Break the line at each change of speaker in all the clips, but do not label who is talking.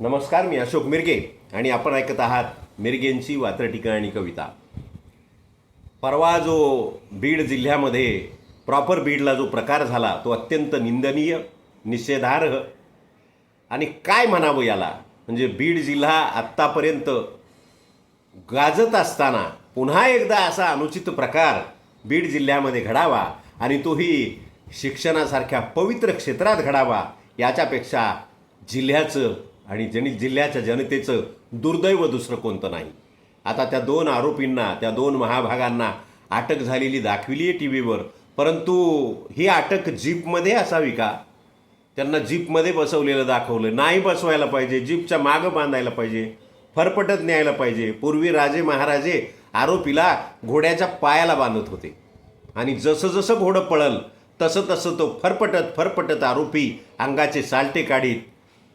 नमस्कार मी अशोक मिरगे आणि आपण ऐकत आहात मिरगेंची वात्रटिका आणि कविता. परवा जो बीड जिल्ह्यामध्ये प्रॉपर बीडला जो प्रकार झाला तो अत्यंत निंदनीय निषेधार्ह आणि काय म्हणावं याला? म्हणजे बीड जिल्हा आत्तापर्यंत गाजत असताना पुन्हा एकदा असा अनुचित प्रकार बीड जिल्ह्यामध्ये घडावा आणि तोही शिक्षणासारख्या पवित्र क्षेत्रात घडावा याच्यापेक्षा जिल्ह्याचं आणि जन जिल्ह्याच्या जनतेचं दुर्दैव दुसरं कोणतं नाही. आता त्या दोन आरोपींना त्या दोन महाभागांना अटक झालेली दाखविली आहे टी व्हीवर परंतु ही अटक जीपमध्ये असावी का? त्यांना जीपमध्ये बसवलेलं दाखवलं. नाही बसवायला पाहिजे. जीपच्या मागं बांधायला पाहिजे. फरफटत न्यायला पाहिजे. पूर्वी राजे महाराजे आरोपीला घोड्याच्या पायाला बांधत होते. आणि जसं जसं घोडं पळल तसं तसं तो फरफटत फरफटत आरोपी अंगाचे सालटे काढीत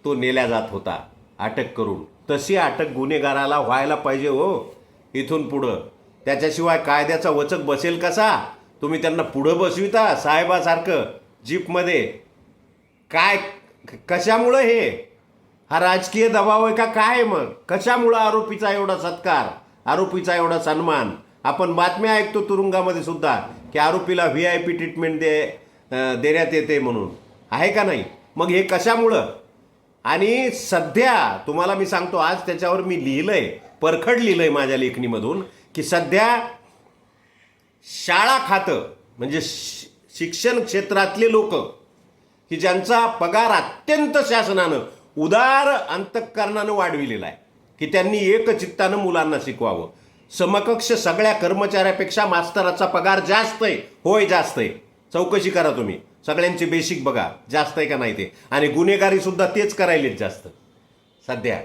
तो नेल्या जात होता अटक करून. तशी अटक गुन्हेगाराला व्हायला पाहिजे हो इथून पुढं. त्याच्याशिवाय कायद्याचा वचक बसेल कसा? तुम्ही त्यांना पुढं बसविता साहेबासारखं जीपमध्ये. काय कशामुळं हे? हा राजकीय दबाव आहे का काय मग? कशामुळं आरोपीचा एवढा सत्कार आरोपीचा एवढा सन्मान? आपण बातम्या ऐकतो तुरुंगामध्ये सुद्धा की आरोपीला व्ही आय पी ट्रीटमेंट दे देण्यात येते म्हणून. आहे का नाही? मग हे कशामुळं? आणि सध्या तुम्हाला मी सांगतो आज त्याच्यावर मी लिहिलंय परखड लिहिलंय माझ्या लेखणीमधून की सध्या शाळा खातं म्हणजे शिक्षण क्षेत्रातले लोक की ज्यांचा पगार अत्यंत शासनानं उदार अंतःकरणानं वाढविलेला आहे की त्यांनी एकचित्तानं मुलांना शिकवावं. समकक्ष सगळ्या कर्मचाऱ्यापेक्षा मास्तराचा पगार जास्त आहे होय जास्त आहे. चौकशी करा तुम्ही. सगळ्यांचे बेसिक बघा. जास्त आहे का नाही ते? आणि गुन्हेगारीसुद्धा तेच करायलेत जास्त. सध्या.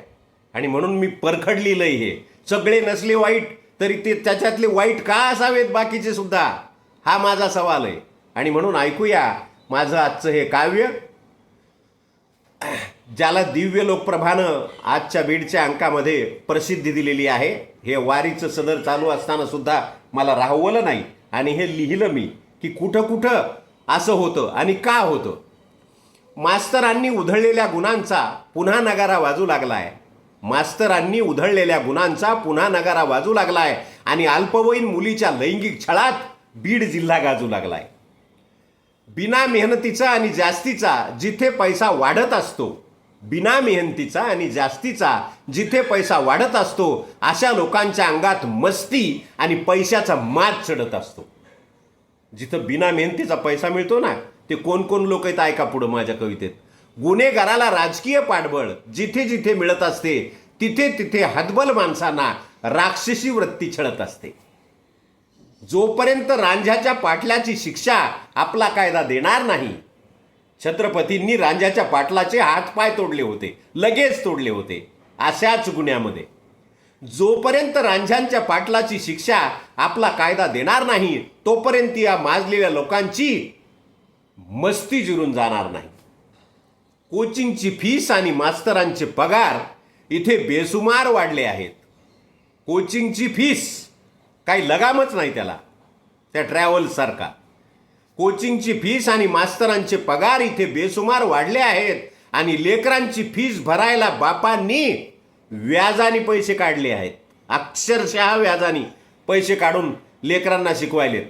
आणि म्हणून मी परखड आहे हे. सगळे नसले वाईट तरी ते त्याच्यातले वाईट का असावेत बाकीचे सुद्धा? हा माझा सवाल आहे. आणि म्हणून ऐकूया माझं आजचं हे काव्य. ज्याला दिव्य लोकप्रभानं आजच्या बीडच्या अंकामध्ये प्रसिद्धी दिलेली आहे हे वारीचं सदर चालू असताना सुद्धा मला राहवलं नाही. आणि हे लिहिलं मी की कुठं कुठं असं होतं आणि का होतं? मास्तरांनी उधळलेल्या गुणांचा पुन्हा नगारा वाजू लागला आहे मास्तरांनी उधळलेल्या गुणांचा पुन्हा नगारा वाजू लागला आहे आणि अल्पवयीन मुलीच्या लैंगिक छळात बीड जिल्हा गाजू लागला आहे बिना मेहनतीचा आणि जास्तीचा जिथे पैसा वाढत असतो बिना मेहनतीचा आणि जास्तीचा जिथे पैसा वाढत असतो अशा लोकांच्या अंगात मस्ती आणि पैशाचा मात चढत असतो. जिथं बिना मेहनतीचा पैसा मिळतो ना ते कोण कोण लोक आहेत ऐका पुढं माझ्या कवितेत. गुन्हेगाराला राजकीय पाठबळ जिथे जिथे मिळत असते तिथे तिथे हतबल माणसांना राक्षसी वृत्ती छळत असते. जोपर्यंत रांझ्याच्या पाटलाची शिक्षा आपला कायदा देणार नाही छत्रपतींनी रांझ्याच्या पाटलाचे हातपाय तोडले होते लगेच तोडले होते अशाच गुन्ह्यामध्ये. जोपर्यंत रांझ्यांच्या पाटलाची शिक्षा आपला कायदा देणार नाही तोपर्यंत या माजलेल्या लोकांची मस्ती जिरून जाणार नाही. कोचिंगची फीस आणि मास्तरांचे पगार इथे बेसुमार वाढले आहेत. कोचिंगची फीस काही लगामच नाही त्याला त्या ट्रॅव्हल्ससारखा कोचिंगची फीस आणि मास्तरांचे पगार इथे बेसुमार वाढले आहेत आणि लेकरांची फीस भरायला बापांनी व्याजाने पैसे काढले आहेत. अक्षरशः व्याजाने पैसे काढून लेकरांना शिकवायलेत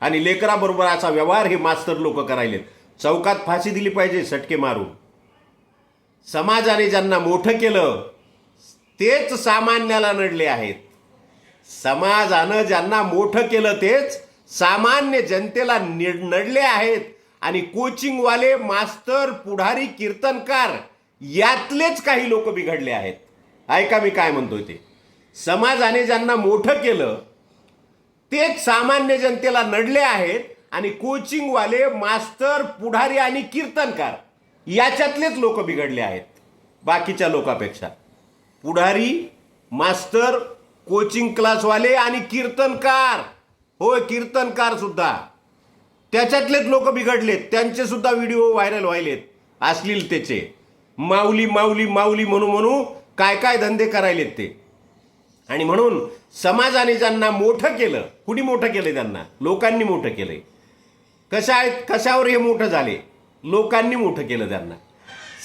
आणि लेकराबरोबर असा व्यवहार हे मास्तर लोक करायलेत चौकात फाशी दिली पाहिजे सटके मारून. समाजाने ज्यांना मोठं केलं तेच सामान्याला नडले आहेत. समाजानं ज्यांना मोठं केलं तेच सामान्य जनतेला निड नडले आहेत. आणि कोचिंगवाले मास्तर पुढारी कीर्तनकार यातलेच काही लोक बिघडले आहेत. ऐका मी काय म्हणतोय ते. समाजाने ज्यांना मोठं केलं तेच सामान्य जनतेला नडले आहेत आणि कोचिंगवाले मास्तर पुढारी आणि कीर्तनकार याच्यातलेच लोक बिघडले आहेत बाकीच्या लोकांपेक्षा. पुढारी मास्तर कोचिंग क्लासवाले आणि कीर्तनकार. होय कीर्तनकार सुद्धा. त्याच्यातलेच लोक बिघडलेत त्यांचे सुद्धा व्हिडिओ व्हायरल व्हायलेत अश्लीलतेचे माऊली माऊली माऊली म्हणू म्हणू काय काय धंदे करायलेत ते? आणि म्हणून समाजाने ज्यांना मोठं केलं कुणी मोठं केलं त्यांना? लोकांनी मोठं केलंय. कशा आहेत कशावर हे मोठं झाले? लोकांनी मोठं केलं त्यांना.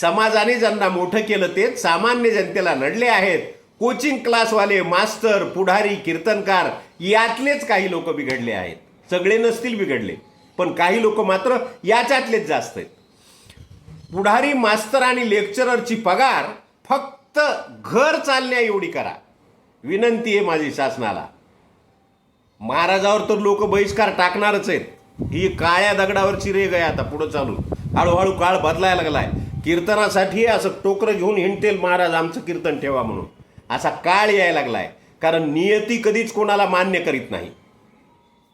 समाजाने ज्यांना मोठं केलं ते सामान्य जनतेला नडले आहेत. कोचिंग क्लासवाले मास्तर पुढारी कीर्तनकार यातलेच काही लोक बिघडले आहेत. सगळे नसतील बिघडले. पण काही लोक मात्र याच्यातलेच जास्त आहेत. पुढारी मास्तर आणि लेक्चररची पगार फक्त घर चालण्या एवढी करा. विनंती आहे माझी शासनाला. महाराजावर तर लोक बहिष्कार टाकणारच आहेत. ही काळ्या दगडावरची रेग आहे आता पुढं चालू हळूहळू काळ बदलायला लागलाय. कीर्तनासाठी असं टोकरं घेऊन हिंटेल महाराज आमचं कीर्तन ठेवा म्हणून. असा काळ यायला लागलाय. कारण नियती कधीच कोणाला मान्य करीत नाही.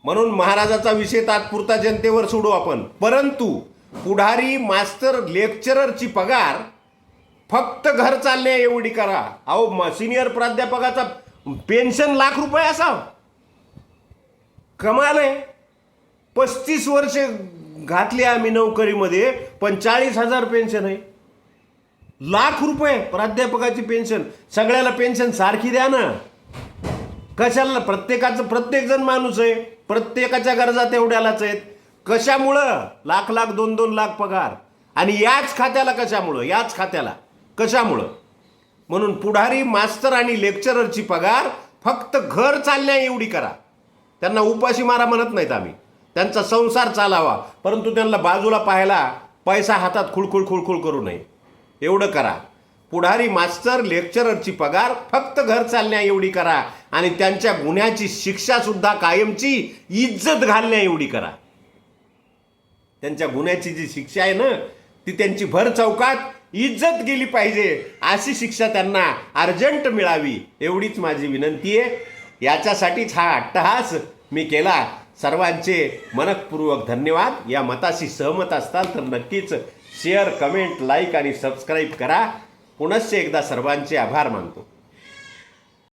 म्हणून महाराजाचा विषय तात्पुरता जनतेवर सोडू आपण. परंतु पुढारी मास्तर लेक्चररची पगार फक्त घर चालले एवढी करा. अहो सिनियर प्राध्यापकाचा पेन्शन लाख रुपये असा कमाल आहे. पस्तीस वर्ष घातली आम्ही नोकरीमध्ये पण चाळीस हजार पेन्शन आहे. लाख रुपये प्राध्यापकाची पेन्शन सगळ्याला पेन्शन सारखी द्या ना. कशाला? प्रत्येकाचं प्रत्येकजण माणूस आहे. प्रत्येकाच्या गरजा तेवढ्यालाच आहेत. कशामुळं? लाख लाख दोन दोन लाख पगार. आणि याच खात्याला कशामुळं? याच खात्याला. कशामुळं? म्हणून पुढारी मास्तर आणि लेक्चररची पगार फक्त घर चालण्या एवढी करा. त्यांना उपाशी मारा म्हणत नाहीत आम्ही. त्यांचा संसार चालावा. परंतु त्यांना बाजूला पाहायला पैसा हातात खुळखुळ खुळखुळ करू नये. एवढं करा. पुढारी मास्तर लेक्चररची पगार फक्त घर चालण्या एवढी करा. आणि त्यांच्या गुन्ह्याची शिक्षा सुद्धा कायमची इज्जत घालण्या एवढी करा. त्यांच्या गुन्ह्याची जी शिक्षा आहे ना ती त्यांची भर चौकात इज्जत गेली पाहिजे अशी शिक्षा त्यांना अर्जंट मिळावी एवढीच माझी विनंती आहे. याच्यासाठीच हा अट्टहास मी केला. सर्वांचे मनपूर्वक धन्यवाद. या मताशी सहमत असताल तर नक्कीच शेअर कमेंट लाईक आणि सबस्क्राईब करा. पुनश्च एकदा सर्वांचे आभार मानतो.